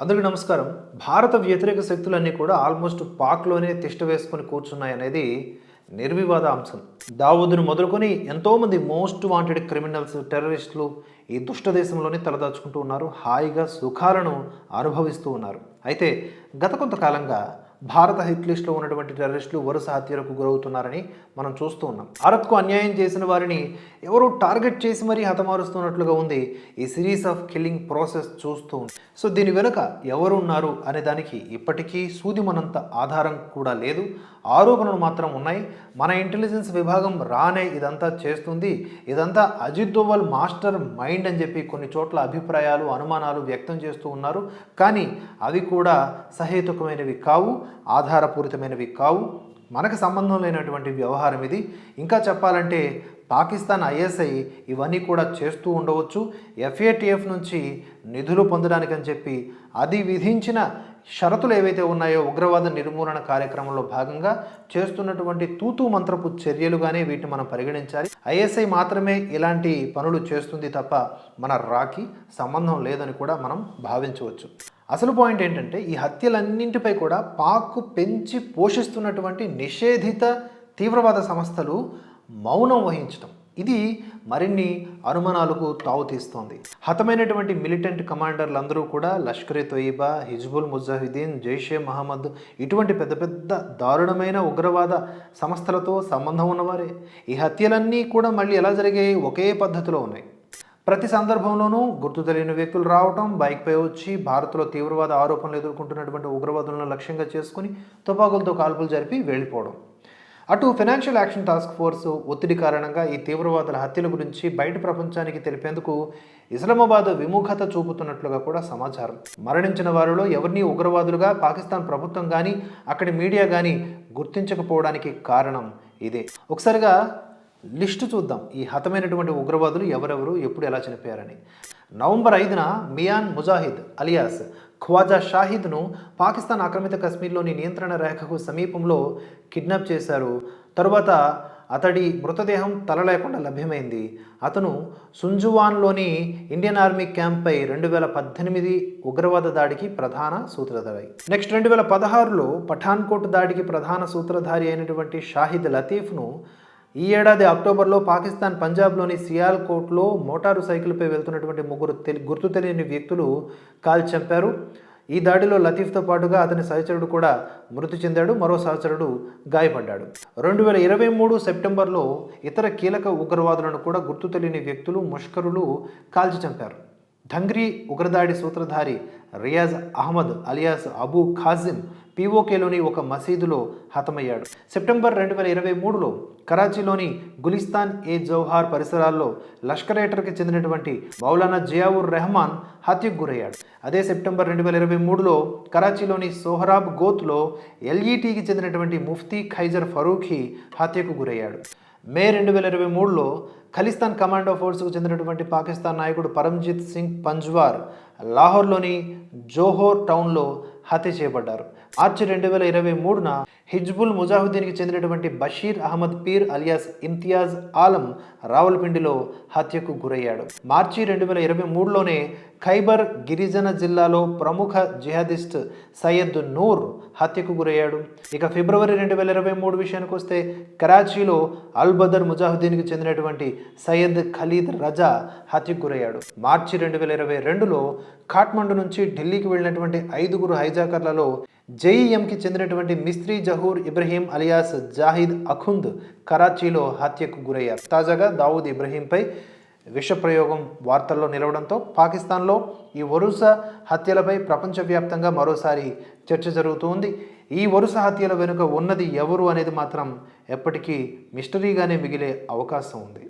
అందరికీ నమస్కారం. భారత వ్యతిరేక శక్తులన్నీ కూడా ఆల్మోస్ట్ పాక్లోనే తిష్ట వేసుకొని కూర్చున్నాయనేది నిర్వివాద అంశం. దావూదును మొదలుకొని ఎంతోమంది మోస్ట్ వాంటెడ్ క్రిమినల్స్ టెర్రరిస్టులు ఈ దుష్ట దేశంలోనే తలదాచుకుంటూ ఉన్నారు. హాయిగా సుఖాలను అనుభవిస్తూ ఉన్నారు. అయితే గత కొంతకాలంగా భారత హిట్లిస్ట్లో ఉన్నటువంటి టెర్రరిస్టులు వరుస హత్యలకు గురవుతున్నారని మనం చూస్తూ ఉన్నాం. భారత్కు అన్యాయం చేసిన వారిని ఎవరో టార్గెట్ చేసి మరీ హతమారుస్తున్నట్లుగా ఉంది ఈ సిరీస్ ఆఫ్ కిల్లింగ్ ప్రాసెస్ చూస్తూ ఉంది సో దీని వెనుక ఎవరు ఉన్నారు అనే దానికి ఇప్పటికీ సూదిమనంత ఆధారం కూడా లేదు. ఆరోపణలు మాత్రం ఉన్నాయి. మన ఇంటెలిజెన్స్ విభాగం రానే ఇదంతా చేస్తుంది. ఇదంతా అజిత్ దోవల్ మాస్టర్ మైండ్ అని చెప్పి కొన్ని చోట్ల అభిప్రాయాలు అనుమానాలు వ్యక్తం చేస్తూ ఉన్నారు. కానీ అవి కూడా సహేతుకమైనవి కావు. ఆధారపూరితమైనవి కావు. మనకు సంబంధం లేనటువంటి వ్యవహారం ఇది. ఇంకా చెప్పాలంటే పాకిస్తాన్ ఐఎస్ఐ ఇవన్నీ కూడా చేస్తూ ఉండవచ్చు. ఎఫ్ఏటిఎఫ్ నుంచి నిధులు పొందడానికని చెప్పి అది విధించిన షరతులు ఏవైతే ఉన్నాయో ఉగ్రవాద నిర్మూలన కార్యక్రమంలో భాగంగా చేస్తున్నటువంటి తూతు మంత్రపు చర్యలుగానే వీటిని మనం పరిగణించాలి. ఐఎస్ఐ మాత్రమే ఇలాంటి పనులు చేస్తుంది తప్ప మన రాకి సంబంధం లేదని కూడా మనం భావించవచ్చు. అసలు పాయింట్ ఏంటంటే ఈ హత్యలన్నింటిపై కూడా పాక్ పెంచి పోషిస్తున్నటువంటి నిషేధిత తీవ్రవాద సంస్థలు మౌనం వహించడం ఇది మరిన్ని అనుమానాలకు తావుతీస్తోంది హతమైనటువంటి మిలిటెంట్ కమాండర్లందరూ కూడా లష్కరే తొయిబా హిజ్బుల్ ముజాహిదీన్ జైషే మహమ్మద్ ఇటువంటి పెద్ద పెద్ద దారుణమైన ఉగ్రవాద సంస్థలతో సంబంధం ఉన్నవారే. ఈ హత్యలన్నీ కూడా మళ్ళీ ఎలా జరిగాయి? ఒకే పద్ధతిలో ఉన్నాయి. ప్రతి సందర్భంలోనూ గుర్తు తెలియని వ్యక్తులు రావటం బైక్పై వచ్చి భారత్లో తీవ్రవాద ఆరోపణలు ఎదుర్కొంటున్నటువంటి ఉగ్రవాదులను లక్ష్యంగా చేసుకుని తుపాకులతో కాల్పులు జరిపి వెళ్ళిపోవడం. అటు ఫైనాన్షియల్ యాక్షన్ టాస్క్ ఫోర్స్ ఒత్తిడి కారణంగా ఈ తీవ్రవాదుల హత్యల గురించి బయట ప్రపంచానికి తెలిపేందుకు ఇస్లామాబాద్ విముఖత చూపుతున్నట్లుగా కూడా సమాచారం. మరణించిన వారిలో ఎవరిని ఉగ్రవాదులుగా పాకిస్తాన్ ప్రభుత్వం కానీ అక్కడి మీడియా కానీ గుర్తించకపోవడానికి కారణం ఇదే. ఒకసారిగా లిస్టు చూద్దాం. ఈ హతమైనటువంటి ఉగ్రవాదులు ఎవరెవరు ఎప్పుడు ఎలా చనిపోయారని. నవంబర్ ఐదున మియాన్ ముజాహిద్ అలియాస్ ఖ్వాజా షాహిద్ను పాకిస్తాన్ ఆక్రమిత కశ్మీర్లోని నియంత్రణ రేఖకు సమీపంలో కిడ్నాప్ చేశారు. తరువాత అతడి మృతదేహం తల లేకుండా లభ్యమైంది. అతను సుంజువాన్లోని ఇండియన్ ఆర్మీ క్యాంప్పై రెండు వేల పద్దెనిమిది ఉగ్రవాద దాడికి ప్రధాన సూత్రధారి. నెక్స్ట్ రెండు వేల పదహారులో పఠాన్కోట్ దాడికి ప్రధాన సూత్రధారి అయినటువంటి షాహిద్ లతీఫ్ను ఈ ఏడాది అక్టోబర్లో పాకిస్తాన్ పంజాబ్లోని సియాల్కోట్లో మోటారు సైకిల్పై వెళ్తున్నటువంటి ముగ్గురు తెలి గుర్తు తెలియని వ్యక్తులు కాల్ చంపారు. ఈ దాడిలో లతీఫ్తో పాటుగా అతని సహచరుడు కూడా మృతి చెందాడు. మరో సహచరుడు గాయపడ్డాడు. రెండు వేల ఇరవై మూడు సెప్టెంబర్లో ఇతర కీలక ఉగ్రవాదులను కూడా గుర్తు తెలియని వ్యక్తులు ముష్కరులు కాల్చి చంపారు. ఢంగ్రీ ఉగ్రదాడి సూత్రధారి రియాజ్ అహ్మద్ అలియాస్ అబూ ఖాజిమ్ పీఓకేలోని ఒక మసీదులో హతమయ్యాడు. సెప్టెంబర్ రెండు వేల ఇరవై మూడులో కరాచీలోని గులిస్తాన్ ఏ జౌహార్ పరిసరాల్లో లష్కరేటర్కి చెందినటువంటి మౌలానా జియావుర్ రెహమాన్ హత్యకు గురయ్యాడు. అదే సెప్టెంబర్ రెండు వేల ఇరవై మూడులో కరాచీలోని సోహరాబ్ గోత్లో ఎల్ఈటీకి చెందినటువంటి ముఫ్తీ ఖైజర్ ఫరూఖీ హత్యకు గురయ్యాడు. మే రెండు వేల ఇరవై మూడులో ఖలిస్తాన్ కమాండో ఫోర్స్కు చెందినటువంటి పాకిస్తాన్ నాయకుడు పరంజిత్ సింగ్ పంజ్వార్ లాహోర్లోని జోహోర్ టౌన్లో హత్య చేయబడ్డారు. మార్చి రెండు వేల ఇరవై మూడున హిజ్బుల్ ముజాహుద్దీన్కి చెందినటువంటి బషీర్ అహ్మద్ పీర్ అలియాస్ ఇంతియాజ్ ఆలం రావల్పిండిలో హత్యకు గురయ్యాడు. మార్చి రెండు వేల ఇరవై మూడులోనే ఖైబర్ గిరిజన జిల్లాలో ప్రముఖ జిహాదిస్ట్ సయ్యద్ నూర్ హత్యకు గురయ్యాడు. ఇక ఫిబ్రవరి రెండు వేల ఇరవై మూడు విషయానికి వస్తే కరాచీలో అల్ బదర్ ముజాహుద్దీన్కి చెందినటువంటి సయ్యద్ ఖలీద్ రజా హత్యకు గురయ్యాడు. మార్చి రెండు వేల ఇరవై రెండులో ఖాట్మండు నుంచి ఢిల్లీకి వెళ్ళినటువంటి ఐదుగురు హైజాకర్లలో జేఈఎంకి చెందినటువంటి మిస్త్రీ జహూర్ ఇబ్రహీం అలియాస్ జాహిద్ అఖుంద్ కరాచీలో హత్యకు గురయ్యారు. తాజాగా దావూద్ ఇబ్రహీంపై విషప్రయోగం వార్తల్లో నిలవడంతో పాకిస్తాన్లో ఈ వరుస హత్యలపై ప్రపంచవ్యాప్తంగా మరోసారి చర్చ జరుగుతుంది ఈ వరుస హత్యల వెనుక ఉన్నది ఎవరు అనేది మాత్రం ఎప్పటికీ మిస్టరీగానే మిగిలే అవకాశం ఉంది.